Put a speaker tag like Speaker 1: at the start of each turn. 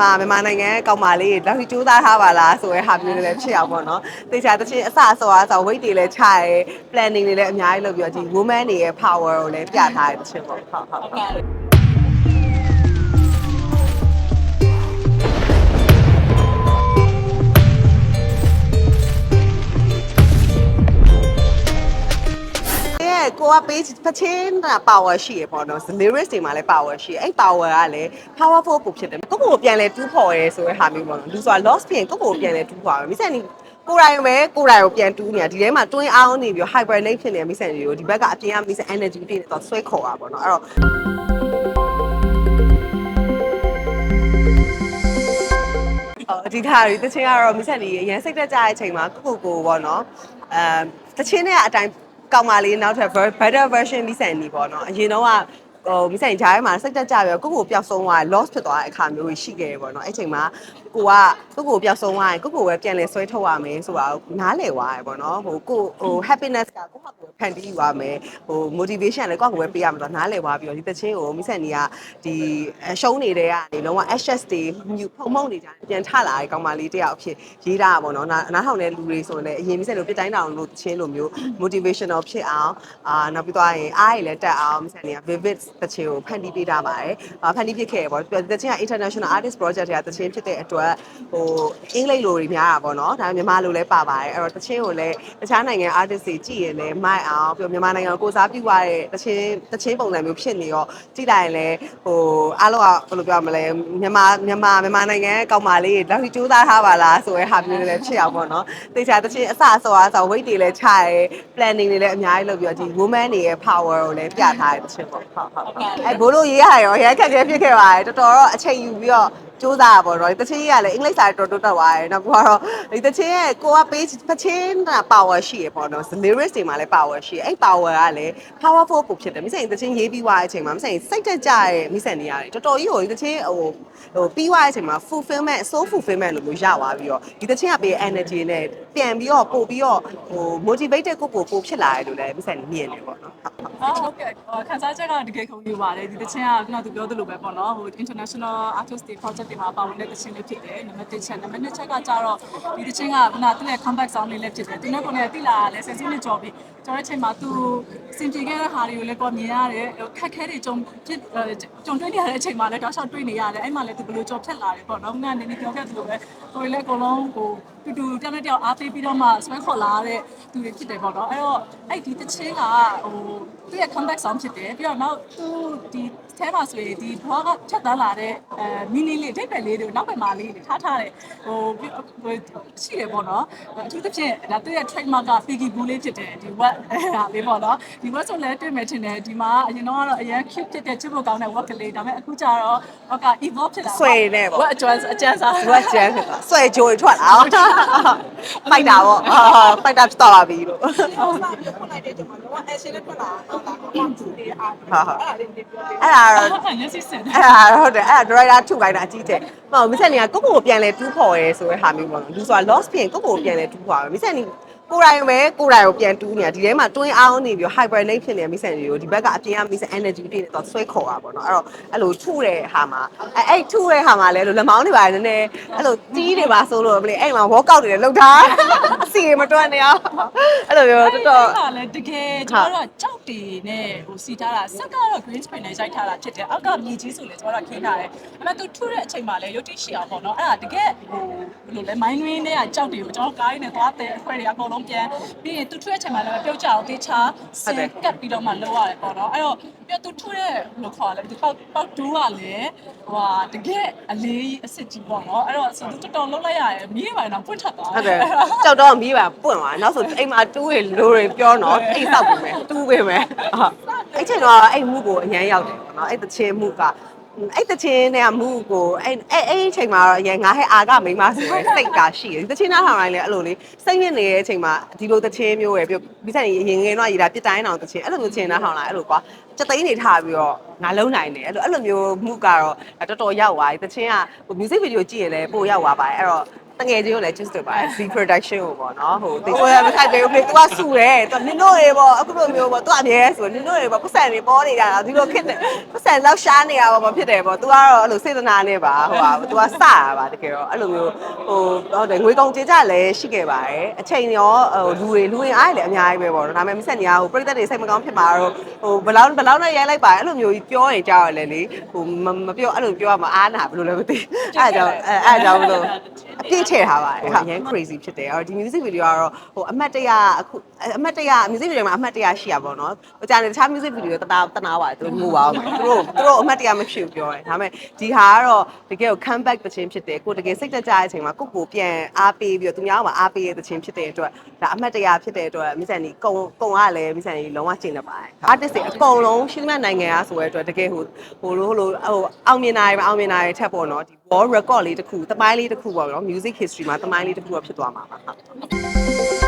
Speaker 1: မမြန်မာနိုင်ငံကောက်ပါလေးတွေလောက်ထိစူးစမ်းထားပါလားဆိုရဲဟာမျိုးတွေလည်းဖြစ်အောင်ပေါ့နော်။တေချာတချင်းအစအစောအားဆို weight တွေလည်းချရဲ planning တွေလည်းအများကြီးလုပ်ပြီးတော့ဒီ woman တွေရဲ့ power ကိုလည်းပြထားတဲ့တချင်းပေါ့ဟုတ်ဟုတ် ကိုက page ပချင်းတာ power ရှိရပေါ့နော် lyrics တွေမှာလည်း power ရှိရအဲ့ power ကလည်း powerful ပိုဖြစ်တယ်ကိုကိုကိုပြန်လဲတူးဖော်ရဲဆိုတဲ့ဟာမျိုးပေါ့နော်လူဆိုတာ lost ဖြစ်ရင်ကိုကိုကိုပြန်လဲတူးဖော်ရမိစက်နီကိုယ်တိုင်ပဲကိုယ်တိုင်ကိုပြန်တူးနေတာဒီထဲမှာ twin အောင်နေပြီး hibernate ဖြစ်နေတဲ့မိစက်တွေကိုဒီဘက်ကအပြင်ကမိစက် energy ပြည့်နေတော့ဆွဲခေါ်တာပေါ့နော်အဲ့တော့အော်အဒီထားရီတချင်းကတော့မိဆက်နေရန်စိတ်တက်ကြတဲ့အချိန်မှာကိုကိုကိုပေါ့နော်အဲတချင်းနဲ့အတိုင်း ကောင်းပါလေးနောက်ထပ် better version မိဆက်နေပေါ့နော်အရင်တော့က ဟိုမိဆိုင်ဂျားထဲမှာစိတ်တက်ကြပြီးတော့ကိုကိုပျောက်ဆုံးသွား loss ဖြစ်သွားတဲ့အခါမျိုးကြီးရှိခဲ့တယ်ပေါ့နော်အဲ့ချိန်မှာကိုကကိုကိုပျောက်ဆုံးသွားရင်ကိုကိုပဲပြန်လဲဆွဲထုတ်ရမယ်ဆိုတာကိုနားလည်သွားတယ်ပေါ့နော်ဟိုကိုဟို happiness ကကိုဟာကိုဖန်တီးယူရမယ်ဟို motivation လည်းကိုကကိုပဲပေးရမှာတော့နားလည်သွားပြီးတော့ဒီတချင်းကိုမိဆက်နေကဒီရှုံးနေတဲ့ကနေလုံးဝ ashes တွေမြူဖုံဖုံနေကြပြန်ထလာတဲ့ကောင်မလေးတယောက်အဖြစ်ရေးတာပေါ့နော်နားနားထောင်တဲ့လူတွေဆိုရင်လည်းအရင်မိဆက်လို့ပြတိုင်းတောင်လို့တချင်းလိုမျိုး motivational ဖြစ်အောင်အာနောက်ပြီးတော့ရင်အားရည်လည်းတက်အောင်မိဆက်နေက vivid တချင်းကိုဖန်တီးပေးတာပါတယ်အာဖန်တီးဖြစ်ခဲ့ပေါ့တချင်းက international artist project တွေကတချင်းဖြစ်တဲ့အတွက်ဟိုအင်္ဂလိပ်လိုတွေများတာပေါ့နော်ဒါပေမဲ့မြန်မာလိုလည်းပါပါတယ်အဲ့တော့တချင်းကိုလည်းတခြားနိုင်ငံ artist တွေကြည့်ရင်လည်းမိုက်အောင်ပြီးတော့မြန်မာနိုင်ငံကိုကိုစားပြုရတဲ့တချင်းတချင်းပုံစံမျိုးဖြစ်နေတော့ကြည့်လိုက်ရင်လည်းဟိုအားလုံးကဘယ်လိုပြောရမလဲမြန်မာမြန်မာမြန်မာနိုင်ငံကောက်ပါလေးတွေလောက်ထိစူးစမ်းထားပါလားဆိုရဲဟာမျိုးတွေလည်းဖြစ်အောင်ပေါ့နော်တေချာတချင်းအစအစောအားဆို weight တွေလည်းချရဲ planning တွေလည်းအများကြီးလုပ်ပြီးတော့ဒီ woman တွေရဲ့ power ကိုလည်းပြထားတဲ့တချင်းပေါ့ဟုတ်ဟုတ်ဟုတ်အဲဘိုးလို့ရေးရရောရခက်ခဲဖြစ်ခဲ့ပါတယ်တော်တော်တော့အချိန်ယူပြီးတော့ စူးစမ်းရပါတော့ဒီတချင်းကြီးကလည်းအင်္ဂလိပ်စာတော်တော်တက်သွားတယ်နောက်ကတော့ဒီတချင်းရဲ့ကိုက page ပချင်းတာ power ရှိရပေါ့နော် lyrics တွေမှာလည်း power ရှိရအဲ့ power ကလည်း powerful ပိုဖြစ်တယ်မိစင်တချင်းရေးပြီးသွားတဲ့အချိန်မှာမိစင်စိတ်တက်ကြရဲ့မိစင်နေရတယ်တော်တော်ကြီးကိုဒီတချင်းဟိုဟိုပြီးသွားတဲ့အချိန်မှာ fulfillment soul fulfillment လို့မျိုးရသွားပြီးတော့ဒီတချင်းကပေး energy နဲ့ပြန်ပြီးတော့ပို့ပြီးတော့ဟို motivated ကိုပို့ပို့ဖြစ်လာတယ်လို့လည်းမိစင်မြင်တယ်ပေါ့နော်ဟုတ်ဟုတ်
Speaker 2: အော်ဟုတ်ကဲ့အော်ခန်းစားချက်ကတကယ်ခုံယူပါတယ်ဒီတချင်းကခုနကသူပြောသလိုပဲပေါ့နော်ဟို international artist တွေ project တွေမှာပါဝင်တဲ့တချင်းလေးဖြစ်တယ်နံပါတ်1ချက်နံပါတ်2ချက်ကကြတော့ဒီတချင်းကခုနသူ့ရဲ့ comeback song လေးလည်းဖြစ်တယ်သူနဲ့ကိုယ်နဲ့တိလာလည်းဆယ်စုနှစ်ကျော်ပြီ ကျော်တဲ့အချိန်မှာသူစင်ပြေခဲ့တဲ့ဟာတွေကိုလည်းကိုမြင်ရတယ်ခက်ခဲတွေကြုံဖြစ်ကြုံတွေ့နေရတဲ့အချိန်မှာလည်းတောက်လျှောက်တွေ့နေရတယ်အဲ့မှာလည်းသူဘယ်လိုကြော်ဖြတ်လာတယ်ပေါ့နော်ခုနကနေနေပြောခဲ့သလိုပဲကိုယ်လည်းအကုန်လုံးဟိုတူတူတောင်နဲ့တောင်အားပေးပြီးတော့မှဆွဲခေါ်လာတဲ့သူတွေဖြစ်တယ်ပေါ့နော်အဲ့တော့အဲ့ဒီတချင်းကဟိုသူ့ရဲ့ comeback song ဖြစ်တယ်ပြီးတော့နောက်သူဒီအဲမှာဆိုရင်ဒီဘွားကချက်တန်းလာတဲ့အဲမီနီလေးထိပ်ပဲလေးတွေနောက်ပဲမှာလေးတွေထားထားတယ်ဟိုဟိုရှိတယ်ပေါ့နော်အထူးသဖြင့်ဒါသူ့ရဲ့ trademark က Piggy Boo လေးဖြစ်တယ်ဒီ web ဟာလေးပေါ့နော်ဒီ web ဆိုလည်းတွေ့မယ်ထင်တယ်ဒီမှာအရင်တော့ကတော့အရင် cute ဖြစ်တဲ့ချစ်ဖို့ကောင်းတဲ့ web ကလေးဒါပေမဲ့အခုကျတော့ဟောက evolve ဖြစ်လာ
Speaker 1: ဆွဲနေပေါ့
Speaker 2: web အကျွမ်းအကျန်းစား
Speaker 1: သူကကျန်းဖြစ်သွားဆွဲကြိုးထွက်လာဖိုက်တာပေါ့ဖိုက်တာဖြစ်သွားပါပြီလို့
Speaker 2: ဟိုမှာပြောပြလိုက်တဲ့ချိန်မှာတော့ action နဲ့ထွက်လာတော့ဒါကတော့သူတွေအား
Speaker 1: ဟာဟာ
Speaker 2: အဲ့ဒါလေးတွေပြောပြ
Speaker 1: အဲ့ဒါတော့
Speaker 2: ဟုတ်ကဲ့ yes yes
Speaker 1: အဲ့ဒါဟုတ်တယ်အဲ့ဒါ driver ထုတ်ခိုင်းတာအကြီးကျယ်မဟုတ်မဆက်နေကကိုကိုကိုပြန်လဲတူးခေါ်ရဲဆိုတဲ့ဟာမျိုးပေါ့နော်လူဆိုတာ loss ဖြစ်ရင်ကိုကိုကိုပြန်လဲတူးခေါ်ရမယ်မဆက်နေ ကိုယ်တိုင်ပဲကိုယ်တိုင်ကိုပြန်တူးနေတာဒီထဲမှာ twin အောင်နေပြီး hibernate ဖြစ်နေတဲ့မိဆက်တွေကိုဒီဘက်ကအပြင်ကမိဆက် energy ပြည့်နေတော့ဆွဲခေါ်တာပေါ့နော်အဲ့တော့အဲ့လိုထုတဲ့ဟာမှာအဲ့အဲ့ထုတဲ့ဟာမှာလဲလို့လက်မောင်းတွေပါနည်းနည်းအဲ့လိုကြီးတွေပါဆိုလို့မလေးအဲ့မှာ workout တွေလည်းလုပ်ထားအစီမတွန်းနေအောင်အဲ့လိုမျိုးတော်တော်
Speaker 2: ကလည်းတကယ်ကျွန်တော်တို့ကြောက်တီနဲ့ဟိုစီထားတာဆက်ကတော့ green screen နဲ့ရိုက်ထားတာဖြစ်တယ်အောက်ကမြေကြီးဆိုလဲကျွန်တော်တို့ခင်းထားတယ်အဲ့မဲ့သူထုတဲ့အချိန်မှာလည်းရုပ်တိရှိအောင်ပေါ့နော်အဲ့ဒါတကယ်ဟို ဘယ်လိုလဲမိုင်းရင်းတွေကကြောက်တီကိုကျွန်တော်ကားရင်းနဲ့သွားတဲ့အခွဲတွေအကုန်လုံးပြန်ပြီးရင်သူထုတဲ့အချိန်မှာလည်းပြုတ်ကြအောင်တေချာဆင်ကပ်ပြီးတော့မှလောက်ရတယ်ပေါ့နော်အဲ့တော့ပြီးတော့သူထုတဲ့ဘယ်လိုခေါ်လဲဒီပေါက်ပေါက်တူးကလည်းဟိုဟာတကယ်အလေးအစ်စ်ကြီးပေါ့နော်အဲ့တော့ဆိုသူတော်တော်လုံးလိုက်ရတယ်မြေးပိုင်းတော့ပွင့်ထက်သွား
Speaker 1: ဟုတ်တယ်ကြောက်တော့မီးပါပွင့်သွားနောက်ဆိုအိမ်မှာတူးရလိုတွေပြောတော့အိတ်ဆောက်ပြီမယ်တူးပြီမယ်ဟုတ်အဲ့ချိန်တော့အဲ့မှုကိုအရန်ရောက်တယ်ပေါ့နော်အဲ့တချင်းမှုက အဲ့တချင်းနဲ့မှုကိုအဲ့အဲ့အဲ့အချိန်မှာတော့အရင်ငါဟဲ့အာကမိန်းမဆိုရယ်စိတ်ကရှိတယ်ဒီတချင်းနားထောင်တိုင်းလည်းအဲ့လိုလေးစိတ်ညစ်နေတဲ့အချိန်မှာဒီလိုတချင်းမျိုးရယ်ပြီးပြီးဆိုင်ရင်ငယ်တော့ရေးတာပြစ်တိုင်းအောင်တချင်းအဲ့လိုမျိုးချင်းနားထောင်လိုက်အဲ့လိုကွာစက်သိန်းနေထားပြီးတော့ငါလုံးနိုင်တယ်အဲ့လိုအဲ့လိုမျိုးမှုကတော့တော်တော်ရောက်သွားပြီတချင်းက music video ကြည့်ရင်လည်းပို့ရောက်သွားပါတယ်အဲ့တော့ တငယ်ချင်းကိုလည်း just တို့ပါတယ် big production ကိုပေါ့နော်ဟိုသူကမခိုက်ပေဘူးလေသူကစုတယ်သူကနင်တို့တွေပေါ့အခုလိုမျိုးပေါ့သူကအမြဲဆိုနင်တို့တွေပေါ့ပတ်စံတွေပေါ်နေတာဒီလိုခက်တယ်ပတ်စံလောက်ရှားနေတာပေါ့ဘာဖြစ်တယ်ပေါ့သူကတော့အဲ့လိုစေတနာနဲ့ပါဟိုဟာသူကစတာပါတကယ်တော့အဲ့လိုမျိုးဟိုဟုတ်တယ်ငွေကုန်ကြေကြလည်းရှိခဲ့ပါတယ်အချိန်ရောဟိုလူတွေလူဝင်အားလည်းအများကြီးပဲပေါ့နော်ဒါပေမဲ့မဆက်နေရဟိုပြိတ္တတွေစိတ်မကောင်းဖြစ်မှာတော့ဟိုဘယ်လောက်ဘယ်လောက်နဲ့ရိုက်လိုက်ပါအဲ့လိုမျိုးကြီးပြောရင်ကြောက်ရလေလေဟိုမပြောအဲ့လိုပြောရမှာအားနာဘယ်လိုလဲမသိအဲ့ဒါကြောင့်အဲ့ဒါကြောင့်လို့ အပြည့်ထည့်ထားပါတယ်ဟုတ်အရင် crazy ဖြစ်တယ်အော်ဒီ music video ကတော့ဟိုအမတ်တရအခုအမတ်တရ music video မှာအမတ်တရရှိရပါတော့ဟိုကြာနေတခြား music video တနာတနာပါတယ်သူတို့ငိုပါအောင်သူတို့သူတို့အမတ်တရမဖြစ်ဘူးပြောတယ်ဒါပေမဲ့ဒီဟာကတော့တကယ်ကို comeback တခြင်းဖြစ်တယ်ကိုတကယ်စိတ်တကြတဲ့အချိန်မှာကိုကိုပြန်အားပေးပြီးတော့သူများကအားပေးရတဲ့ခြင်းဖြစ်တဲ့အတွက်ဒါအမတ်တရဖြစ်တဲ့အတွက်မိဆန်ဒီကုံကုံကလည်းမိဆန်ဒီလုံးဝကျင့်နေပါတယ် artist တွေအကုန်လုံးရှင်းမနိုင်ငံအားဆိုတဲ့အတွက်တကယ်ဟိုဟိုလိုဟိုလိုဟိုအောင်မြင်တာတွေမအောင်မြင်တာတွေထက်ပေါ့နော်ဒီ world record လေးတစ်ခုသမိုင်းလေးတစ်ခုပေါ့နော် music history မှာသမိုင်းလေးတစ်ခုတော့ဖြစ်သွားမှာပါဟုတ်